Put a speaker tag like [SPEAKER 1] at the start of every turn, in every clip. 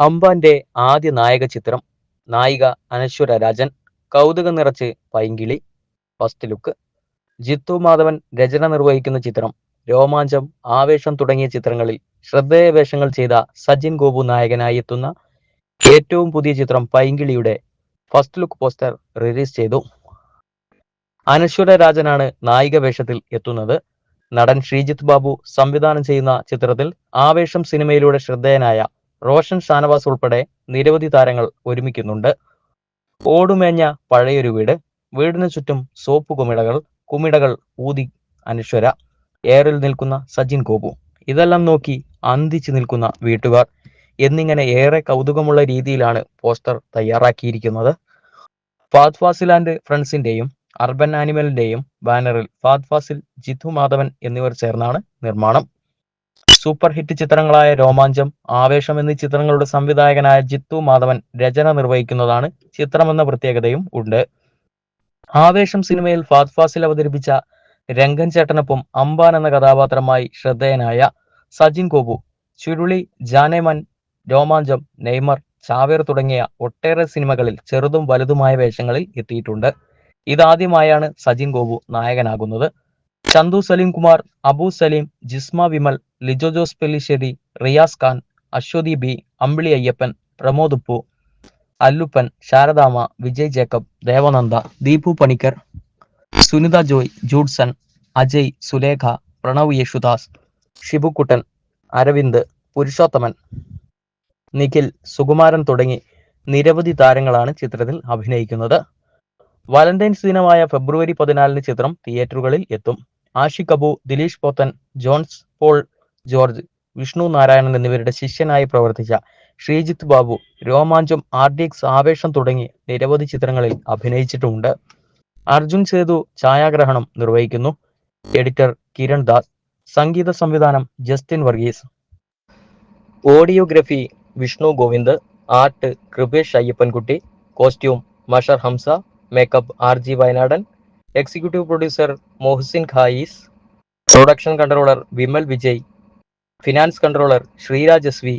[SPEAKER 1] അമ്പാന്റെ ആദ്യ നായക ചിത്രം നായിക അനശ്വര രാജൻ കൗതുകം നിറച്ച് പൈങ്കിളി ഫസ്റ്റ് ലുക്ക് ജിത്തു മാധവൻ രചന നിർവഹിക്കുന്ന ചിത്രം രോമാഞ്ചം ആവേശം തുടങ്ങിയ ചിത്രങ്ങളിൽ ശ്രദ്ധേയ വേഷങ്ങൾ ചെയ്ത സജിൻ ഗോപു നായകനായി എത്തുന്ന ഏറ്റവും പുതിയ ചിത്രം പൈങ്കിളിയുടെ ഫസ്റ്റ് ലുക്ക് പോസ്റ്റർ റിലീസ് ചെയ്തു. അനശ്വര രാജനാണ് നായിക വേഷത്തിൽ എത്തുന്നത്. നടൻ ശ്രീജിത്ത് ബാബു സംവിധാനം ചെയ്യുന്ന ചിത്രത്തിൽ ആവേശം സിനിമയിലൂടെ ശ്രദ്ധേയനായ റോഷൻ ഷാനവാസ് ഉൾപ്പെടെ നിരവധി താരങ്ങൾ ഒരുമിക്കുന്നുണ്ട്. ഓടുമേഞ്ഞ പഴയൊരു വീട് വീടിനു ചുറ്റും സോപ്പ് കുമിടകൾ കുമിടകൾ ഊതി അനശ്വര ഏറിൽ നിൽക്കുന്ന സജിൻ ഗോപു. ഇതെല്ലാം നോക്കി അന്തിച്ചു നിൽക്കുന്ന വീട്ടുകാർ. എന്നിങ്ങനെ ഏറെ കൗതുകമുള്ള രീതിയിലാണ് പോസ്റ്റർ തയ്യാറാക്കിയിരിക്കുന്നത്. ഫാദ് ഫാസിൽ ആൻഡ് ഫ്രണ്ട്സിന്റെയും അർബൻ ആനിമലിന്റെയും ബാനറിൽ ഫാദ് ഫാസിൽ ജിത്തു മാധവൻ എന്നിവർ ചേർന്നാണ് നിർമ്മാണം. സൂപ്പർ ഹിറ്റ് ചിത്രങ്ങളായ രോമാഞ്ചം ആവേശം എന്നീ ചിത്രങ്ങളുടെ സംവിധായകനായ ജിത്തു മാധവൻ രചന നിർവഹിക്കുന്നതാണ് ചിത്രമെന്ന പ്രത്യേകതയും ഉണ്ട്. ആവേശം സിനിമയിൽ ഫാദ് ഫാസിൽ അവതരിപ്പിച്ച രംഗൻ ചേട്ടനൊപ്പം അംബാൻ എന്ന കഥാപാത്രമായി ശ്രദ്ധേയനായ സജിൻ കോബു ചുരുളി ജാനേമൻ രോമാഞ്ചം നെയ്മർ ചാവേർ തുടങ്ങിയ ഒട്ടേറെ സിനിമകളിൽ ചെറുതും വലുതുമായ വേഷങ്ങളിൽ എത്തിയിട്ടുണ്ട്. ഇതാദ്യമായാണ് സജിൻ ഗോപു നായകനാകുന്നത്. ചന്തു സലീം കുമാർ അബു സലീം ജിസ്മ വിമൽ ലിജോ ജോസ് പെല്ലിശ്ശേരി റിയാസ് ഖാൻ അശ്വതി ബി അമ്പിളി അയ്യപ്പൻ പ്രമോദ് ഉപ്പു അല്ലുപ്പൻ ശാരദാമ വിജയ് ജേക്കബ് ദേവനന്ദ ദീപു പണിക്കർ സുനിത ജോയ് ജൂഡ്സൺ അജയ് സുലേഖ പ്രണവ് യേശുദാസ് ഷിബുക്കുട്ടൻ അരവിന്ദ് പുരുഷോത്തമൻ നിഖിൽ സുകുമാരൻ തുടങ്ങി നിരവധി താരങ്ങളാണ് ചിത്രത്തിൽ അഭിനയിക്കുന്നത്. വാലന്റൈൻസ് ദിനമായ ഫെബ്രുവരി പതിനാലിന് ചിത്രം തിയേറ്ററുകളിൽ എത്തും. ആഷിഖ് അബു ദിലീഷ് പോത്തൻ ജോൺസ് പോൾ ജോർജ് വിഷ്ണു നാരായണൻ എന്നിവരുടെ ശിഷ്യനായി പ്രവർത്തിച്ച Sreejith Babu Romancham R D X Aavesham തുടങ്ങി നിരവധി ചിത്രങ്ങളിൽ അഭിനയിച്ചിട്ടുമുണ്ട് അർജുൻ സേതു ഛായാഗ്രഹണം നിർവഹിക്കുന്നു. എഡിറ്റർ കിരൺ ദാസ്. സംഗീത സംവിധാനം Justin Varghese. Audiography Vishnu Govind. Art Kripesh Ayyappankutty. Costume Mashar Hamsa. Makeup R G Wayanadan. Executive producer Mohsin Khais production controller Vimal Vijay finance controller Sreeraj S V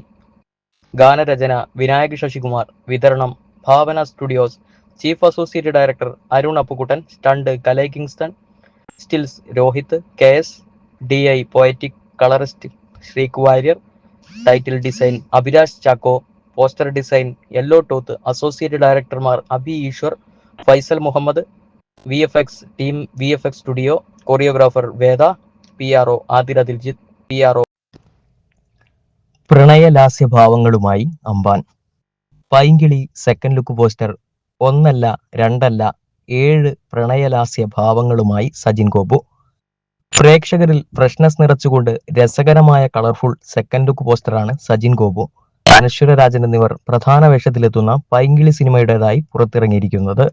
[SPEAKER 1] ഗാനരചന വിനായക് ശശികുമാർ വിതരണം Bhavana studios chief associate director Arun Appukuttan stunt Kalai Kingston stills Rohit K S D I poetic colourist Sreek Warrier title design Abhilash Chacko poster design yellow tooth associate ഡയറക്ടർമാർ Abi Eswar Faisal Muhammad V F X team V F X studio choreographer Veda P R O Athira Diljith P R O പ്രണയലാസ്യ ഭാവങ്ങളുമായി Amban Painkili second look poster ഒന്നല്ല രണ്ടല്ല ഏഴ് പ്രണയലാസ്യ ഭാവങ്ങളുമായി സജിൻ ഗോപു. പ്രേക്ഷകരിൽ freshness നിറച്ചുകൊണ്ട് രസകരമായ colourful second look പോസ്റ്ററാണ് സജിൻ ഗോപു. അനശ്വര രാജൻ എന്നിവർ പ്രധാന വേഷത്തിലെത്തുന്ന പൈങ്കിളി സിനിമയുടേതായി പുറത്തിറങ്ങിയിരിക്കുന്നത്.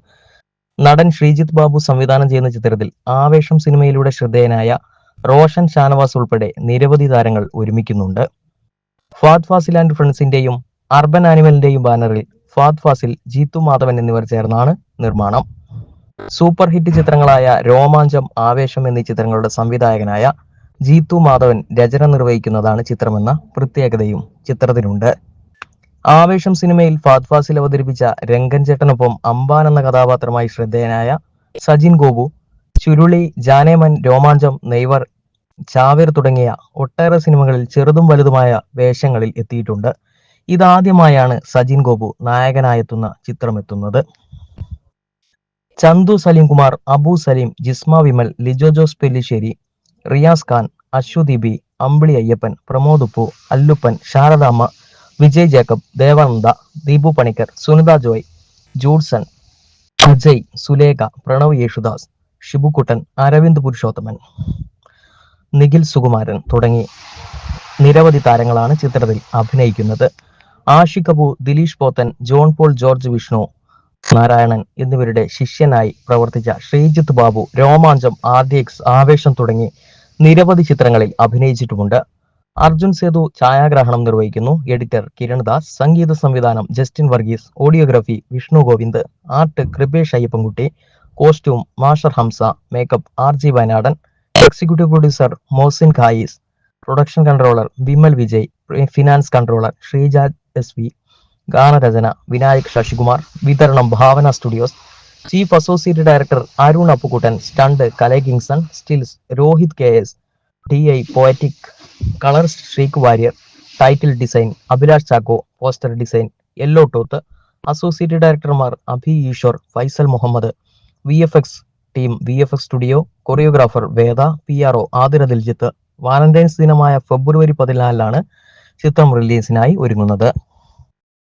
[SPEAKER 1] നടൻ ശ്രീജിത്ത് ബാബു സംവിധാനം ചെയ്യുന്ന ചിത്രത്തിൽ ആവേശം സിനിമയിലൂടെ ശ്രദ്ധേയനായ റോഷൻ ഷാനവാസ് ഉൾപ്പെടെ നിരവധി താരങ്ങൾ ഒരുമിക്കുന്നുണ്ട്. ഫാദ് ഫാസിൽ ആൻഡ് ഫ്രണ്ട്സിന്റെയും അർബൻ ആനിമലിന്റെയും ബാനറിൽ ഫാദ് ഫാസിൽ ജീത്തു മാധവൻ എന്നിവർ ചേർന്നാണ് നിർമ്മാണം. സൂപ്പർ ഹിറ്റ് ചിത്രങ്ങളായ രോമാഞ്ചം ആവേശം എന്നീ ചിത്രങ്ങളുടെ സംവിധായകനായ ജീത്തു മാധവൻ രചന നിർവഹിക്കുന്നതാണ് ചിത്രമെന്ന പ്രത്യേകതയും ചിത്രത്തിനുണ്ട്. ആവേശം സിനിമയിൽ ഫാദ് ഫാസിൽ അവതരിപ്പിച്ച രംഗൻ ചേട്ടനൊപ്പം അമ്പാൻ എന്ന കഥാപാത്രമായി ശ്രദ്ധേയനായ സജിൻ ഗോപു ചുരുളി ജാനേമൻ രോമാഞ്ചം നെയ്വർ ചാവേർ തുടങ്ങിയ ഒട്ടേറെ സിനിമകളിൽ ചെറുതും വലുതുമായ വേഷങ്ങളിൽ എത്തിയിട്ടുണ്ട്. ഇതാദ്യമായാണ് സജിൻ ഗോപു നായകനായെത്തുന്ന ചിത്രമെത്തുന്നത്. ചന്തു സലീം കുമാർ അബു സലീം ജിസ്മ വിമൽ ലിജോ ജോസ് പെല്ലിശ്ശേരി റിയാസ് ഖാൻ അശ്വതി ബി അമ്പിളി അയ്യപ്പൻ പ്രമോദ് ഉപ്പു അല്ലുപ്പൻ ശാരദാമ്മ വിജയ് ജേക്കബ് ദേവാനന്ദ ദീപു പണിക്കർ സുനിത ജോയ് ജൂഡ്സൺ അജയ് സുലേഖ പ്രണവ് യേശുദാസ് ഷിബുക്കുട്ടൻ അരവിന്ദ് പുരുഷോത്തമൻ നിഖിൽ സുകുമാരൻ തുടങ്ങി നിരവധി താരങ്ങളാണ് ചിത്രത്തിൽ അഭിനയിക്കുന്നത്. ആഷിഖ് കപൂർ ദിലീഷ് പോത്തൻ ജോൺ പോൾ ജോർജ് വിഷ്ണു നാരായണൻ എന്നിവരുടെ ശിഷ്യനായി പ്രവർത്തിച്ച ശ്രീജിത്ത് ബാബു രോമാഞ്ചം ആർ ആവേശം തുടങ്ങി നിരവധി ചിത്രങ്ങളിൽ അഭിനയിച്ചിട്ടുമുണ്ട്. അർജുൻ സേതു ഛായാഗ്രഹണം നിർവഹിക്കുന്നു. എഡിറ്റർ കിരൺ ദാസ് സംഗീത സംവിധാനം Justin Varghese audiography Vishnu Govind art Kripesh Ayyappankutty costume Mashar Hamsa makeup R G Wayanadan executive producer Mosin Khais production controller Vimal Vijay finance controller Sreeja S V ഗാനരചന വിനായക് ശശികുമാർ വിതരണം Bhavana studios chief associate director Arun Appukuttan stunt Kale Kingson stills Rohit K S D I poetic colourist Sreek Warrier title design Abhilash Chacko poster design yellow tooth associate ഡയറക്ടർമാർ Abhi Eswar Faisal Muhammad V F X team V F X studio choreographer Veda P R O Aathira Diljith Valentine's ദിനമായ ഫെബ്രുവരി പതിനാലിലാണ് ചിത്രം റിലീസിനായി ഒരുങ്ങുന്നത്.